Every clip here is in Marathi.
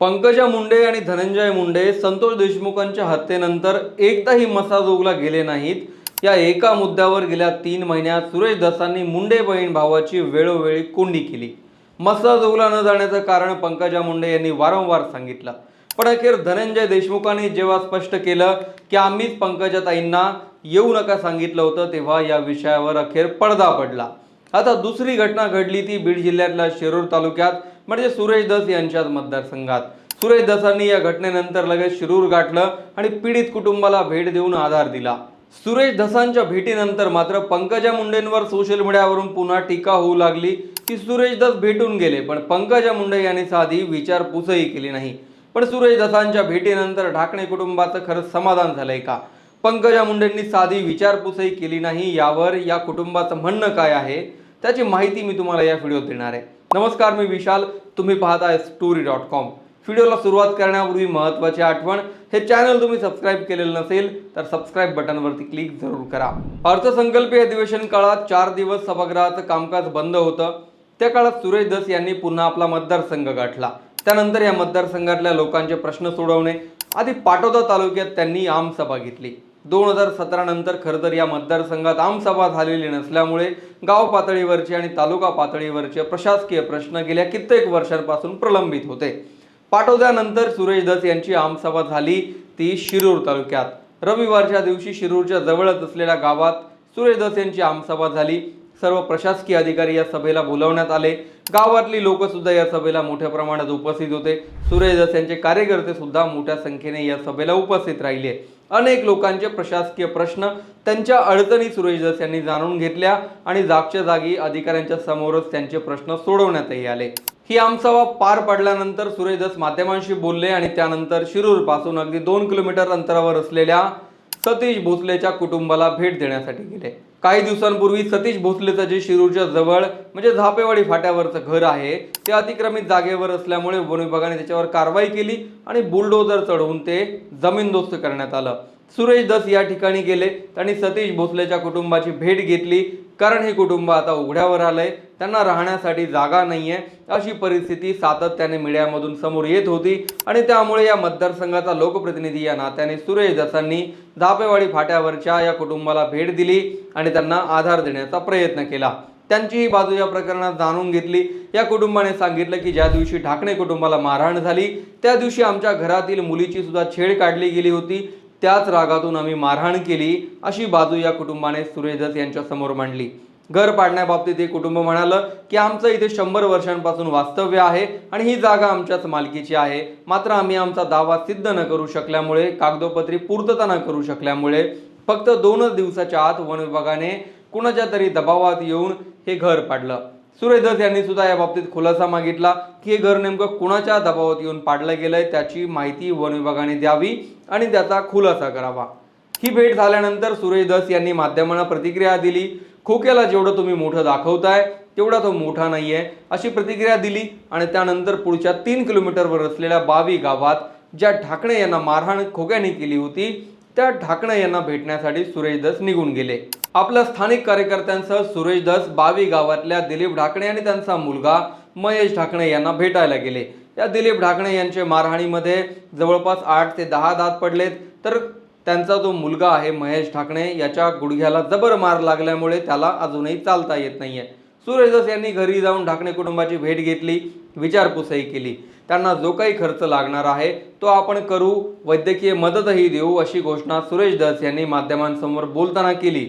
पंकजा मुंडे आणि धनंजय मुंडे संतोष देशमुखांच्या हत्येनंतर एकदाही मसाजोगला गेले नाहीत. या एका मुद्द्यावर गेल्या तीन महिन्यात सुरेश दसांनी मुंडे बहीण भावाची वेळोवेळी कोंडी केली. मसाजोगला न जाण्याचं कारण पंकजा मुंडे यांनी वारंवार सांगितलं. पण अखेर धनंजय देशमुखांनी जेव्हा स्पष्ट केलं की आम्हीच पंकजाताईंना येऊ नका सांगितलं होतं तेव्हा या विषयावर अखेर पडदा पडला. आता दुसरी घटना घडली ती बीड जिल्ह्यातल्या शिरूर तालुक्यात. म्हणजे सुरेश दस यांच्याच मतदारसंघात. सुरेश दसांनी या घटनेनंतर लगेच शिरूर गाठलं आणि पीडित कुटुंबाला भेट देऊन आधार दिला. सुरेश धसांच्या भेटीनंतर मात्र पंकजा मुंडेंवर सोशल मीडियावरून पुन्हा टीका होऊ लागली. की सुरेश दस भेटून गेले पण पंकजा मुंडे यांनी साधी विचारपूसही केली नाही. पण सुरेश दसांच्या भेटीनंतर ढाकणे कुटुंबाचं खरंच समाधान झालंय का? पंकजा मुंडेंनी साधी विचारपूसही केली नाही यावर या कुटुंबाचं म्हणणं काय आहे? त्याची माहिती मी तुम्हाला या व्हिडिओत देणार आहे. नमस्कार मी विशाल. तुम्ही पाहताय स्टोरी डॉट कॉम व्हिडिओला सुरुवात करण्यापूर्वी महत्त्वाची आठवण हे चॅनल तुम्ही सबस्क्राईब केलेलं नसेल तर सबस्क्राईब बटनवरती क्लिक जरूर करा. अर्थसंकल्पीय अधिवेशन काळात चार दिवस सभागृहाचं कामकाज बंद होतं. त्या काळात सुरेश दस यांनी पुन्हा आपला मतदारसंघ गाठला. त्यानंतर या मतदारसंघातल्या लोकांचे प्रश्न सोडवणे आधी पाटोदा तालुक्यात त्यांनी आमसभा घेतली. दोन हजार सतरा नंतर खरं तर या मतदारसंघात आमसभा झालेली नसल्यामुळे गाव पातळीवरचे आणि तालुका पातळीवरचे प्रशासकीय प्रश्न गेल्या कित्येक वर्षांपासून प्रलंबित होते. पाटोद्यानंतर सुरेश दस यांची आमसभा झाली ती शिरूर तालुक्यात. रविवारच्या दिवशी शिरूरच्या जवळच असलेल्या गावात सुरेश दस यांची आमसभा झाली. सर्व प्रशासकीय अधिकारी या सभेला बोलावण्यात आले. गावातली लोक सुद्धा या सभेला मोठ्या प्रमाणात उपस्थित होते. सुरेश यांचे कार्यकर्ते सुद्धा मोठ्या संख्येने या सभेला उपस्थित राहिले. अनेक लोकांचे प्रशासकीय प्रश्न त्यांच्या अडचणी सुरेश दस यांनी जाणून घेतल्या आणि जागच्या जागी अधिकाऱ्यांच्या समोरच त्यांचे प्रश्न सोडवण्यातही आले. ही आमसभा पार पडल्यानंतर सुरेश दस माध्यमांशी बोलले आणि त्यानंतर शिरूरपासून अगदी दोन किलोमीटर अंतरावर असलेल्या सतीश भोसलेच्या कुटुंबाला भेट देण्यासाठी गेले. काही दिवसांपूर्वी सतीश भोसलेचं जे शिरूरच्या जवळ म्हणजे झापेवाडी फाट्यावरचं घर आहे ते अतिक्रमित जागेवर असल्यामुळे वन विभागाने त्याच्यावर कारवाई केली आणि बुलडोजर चढवून ते जमीनदोस्त करण्यात आलं. सुरेश दस या ठिकाणी गेले. त्यांनी सतीश भोसलेच्या कुटुंबाची भेट घेतली. कारण हे कुटुंब आता उघड्यावर आलंय. त्यांना राहण्यासाठी जागा नाही आहे अशी परिस्थिती सातत्याने मीडियामधून समोर येत होती. आणि त्यामुळे या मतदारसंघाचा लोकप्रतिनिधी या नात्याने सुरेश दसांनी धापेवाडी फाट्यावरच्या या कुटुंबाला भेट दिली आणि त्यांना आधार देण्याचा प्रयत्न केला. त्यांचीही बाजू या प्रकरणात जाणून घेतली. या कुटुंबाने सांगितलं की ज्या दिवशी ढाकणे कुटुंबाला मारहाण झाली त्या दिवशी आमच्या घरातील मुलीची सुद्धा छेड काढली गेली होती. त्याच रागातून आम्ही मारहाण केली. अशी बाजू या कुटुंबाने सुरेजस यांच्यासमोर मांडली. घर पाडण्याबाबतीत हे कुटुंब म्हणालं की आमचं इथे शंभर वर्षांपासून वास्तव्य आहे आणि ही जागा आमच्याच मालकीची आहे. मात्र आम्ही आमचा दावा सिद्ध न करू शकल्यामुळे कागदोपत्री पूर्तता न करू शकल्यामुळे फक्त दोनच दिवसाच्या आत वन विभागाने कुणाच्या तरी दबावात येऊन हे घर पाडलं. सुरेश यांनी सुद्धा या बाबतीत खुलासा मागितला की हे घर नेमकं कुणाच्या दबावात येऊन पाडलं गेलंय त्याची माहिती वन विभागाने द्यावी आणि त्याचा खुलासा करावा. ही भेट झाल्यानंतर सुरेश दस यांनी माध्यमांना प्रतिक्रिया दिली खोक्याला जेवढं तुम्ही मोठं दाखवताय तेवढा तो मोठा नाहीये अशी प्रतिक्रिया दिली आणि त्यानंतर पुढच्या तीन किलोमीटरवर असलेल्या बावी गावात ज्या ढाकणे यांना मारहाण खोक्याने केली होती त्या ढाकणे यांना भेटण्यासाठी सुरेश दस निघून गेले. आपल्या स्थानिक कार्यकर्त्यांसह सुरेश दस बावी गावातल्या दिलीप ढाकणे आणि त्यांचा मुलगा महेश ढाकणे यांना भेटायला गेले. या दिलीप ढाकणे यांचे मारहाणीमध्ये जवळपास आठ ते दहा दात पडलेत. तर त्यांचा जो मुलगा आहे महेश ठाकणे याच्या गुडघ्याला जबर मार लागल्यामुळे त्याला अजूनही चालता येत नाहीये. सुरेशदास यांनी घरी जाऊन ढाकणे कुटुंबाची भेट घेतली. विचारपूसही केली. त्यांना जो काही खर्च लागणार आहे तो आपण करू वैद्यकीय मदतही देऊ अशी घोषणा सुरेश दस यांनी माध्यमांसमोर बोलताना केली.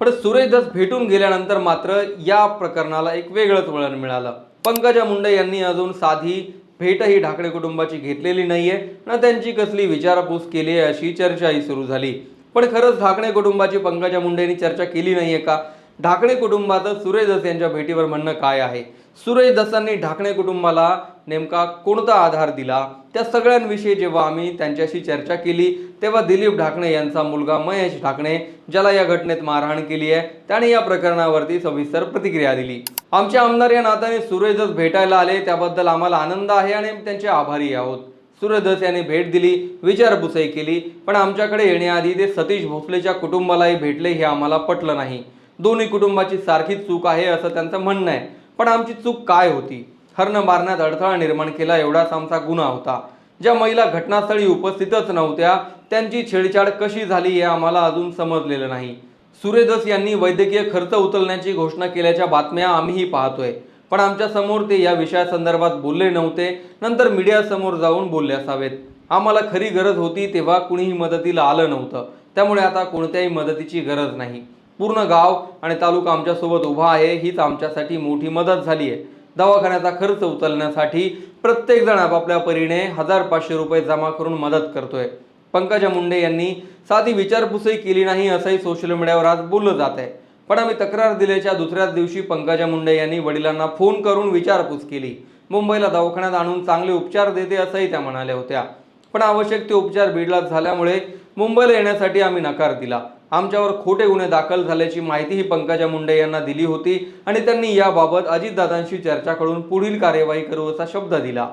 पण सुरेश दस भेटून गेल्यानंतर मात्र या प्रकरणाला एक वेगळंच वळण मिळालं. पंकजा मुंडे यांनी अजून साधी भेटही ढाकणे कुटुंबाची घेतलेली नाहीये ना त्यांची कसली विचारपूस केली आहे अशी चर्चाही सुरू झाली. पण खरंच ढाकणे कुटुंबाची पंकजा मुंडेंनी चर्चा केली नाहीये का? ढाकणे कुटुंबाचं सुरेश दस यांच्या भेटीवर म्हणणं काय आहे? सुरेश दसांनी ढाकणे कुटुंबाला नेमका कोणता आधार दिला? त्या सगळ्यांविषयी जेव्हा आम्ही त्यांच्याशी चर्चा केली तेव्हा दिलीप ढाकणे यांचा मुलगा महेश ढाकणे ज्याला या घटनेत मारहाण केली आहे त्याने या प्रकरणावरती सविस्तर प्रतिक्रिया दिली. आमचे आमदार या नात्याने सुरेशच भेटायला आले त्याबद्दल आम्हाला आनंद आहे आणि त्यांचे आभारी आहोत. सूर्यदस यांनी भेट दिली विचारपूसही केली पण आमच्याकडे येण्याआधी ते सतीश भोसलेच्या कुटुंबालाही भेटले हे आम्हाला पटलं नाही. दोन्ही कुटुंबाची सारखीच चूक आहे असं त्यांचं म्हणणं आहे. पण आमची चूक काय होती? हरण मारण्यात अडथळा निर्माण केला एवढाच आमचा गुन्हा होता. ज्या महिला घटनास्थळी उपस्थितच नव्हत्या त्यांची छेडछाड कशी झाली हे आम्हाला अजून समजलेलं नाही. सुरेदस यांनी वैद्यकीय खर्च उचलण्याची घोषणा केल्याच्या बातम्या आम्हीही पाहतोय. पण आमच्यासमोर ते या विषयासंदर्भात बोलले नव्हते नंतर मीडियासमोर जाऊन बोलले असावेत. आम्हाला खरी गरज होती तेव्हा कुणीही मदतीला आलं नव्हतं. त्यामुळे आता कोणत्याही मदतीची गरज नाही. पूर्ण गाव आणि तालुका आमच्यासोबत उभा आहे हीच आमच्यासाठी मोठी मदत झाली आहे. दवाखान्याचा खर्च उचलण्यासाठी प्रत्येकजण आपापल्या परीने हजार पाचशे रुपये जमा करून मदत करतोय. पंकजा मुंडे यांनी साधी विचारपूसही केली नाही असंही सोशल मीडियावर आज बोललं जात आहे. पण आम्ही तक्रार दिल्याच्या दुसऱ्याच दिवशी पंकजा मुंडे यांनी वडिलांना फोन करून विचारपूस केली. मुंबईला दवाखान्यात आणून चांगले उपचार देते असंही त्या म्हणाल्या होत्या. पण आवश्यक ते उपचार बिडलात झाल्यामुळे मुंबईला येण्यासाठी आम्ही नकार दिला. आमच्यावर खोटे गुन्हे दाखल झाल्याची माहितीही पंकजा मुंडे यांना दिली होती आणि त्यांनी याबाबत अजितदादांशी चर्चा करून पुढील कार्यवाही करू असा शब्द दिला.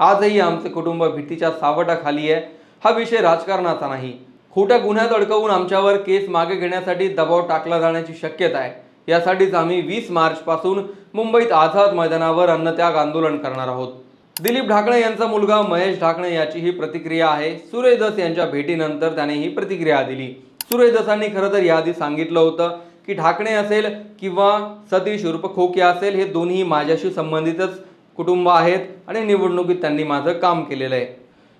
आजही आमचे कुटुंब भीतीच्या सावटाखाली आहे. हा विषय राजकारणाचा नाही. खोट्या गुन्ह्यात अडकवून आमच्यावर केस मागे घेण्यासाठी दबाव टाकला जाण्याची शक्यता आहे. यासाठीच आम्ही वीस मार्चपासून मुंबईत आझाद मैदानावर अन्नत्याग आंदोलन करणार आहोत. दिलीप ढाकणे यांचा मुलगा महेश ढाकणे याची ही प्रतिक्रिया आहे. सुरेश दस यांच्या भेटीनंतर त्याने ही प्रतिक्रिया दिली. सुरेश खरं तर याआधी सांगितलं होतं की ढाकणे असेल किंवा सतीश उर्फ खोके असेल हे दोन्ही माझ्याशी संबंधितच कुटुंब आहेत आणि निवडणुकीत त्यांनी माझं काम केलेलं आहे.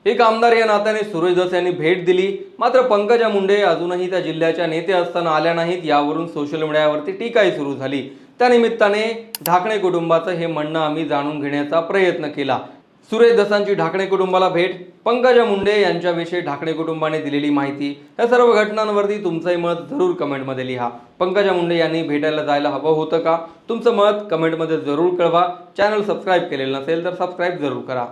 एक आमदार या नात्याने सुरेश दस यांनी भेट दिली. मात्र पंकजा मुंडे अजूनही त्या जिल्ह्याच्या नेते असताना आल्या नाहीत. यावरून सोशल मीडियावरती टीकाही सुरू झाली. त्यानिमित्ताने ढाकणे कुटुंबाचं हे म्हणणं आम्ही जाणून घेण्याचा प्रयत्न केला. सुरेश दसांची ढाकणे कुटुंबाला भेट पंकजा मुंडे यांच्याविषयी ढाकणे कुटुंबाने दिलेली माहिती. या सर्व घटनांवरती तुमचंही मत जरूर कमेंटमध्ये लिहा. पंकजा मुंडे यांनी भेटायला जायला हवं होतं का? तुमचं मत कमेंटमध्ये जरूर कळवा. चॅनल सबस्क्राईब केलेलं नसेल तर सबस्क्राईब जरूर करा.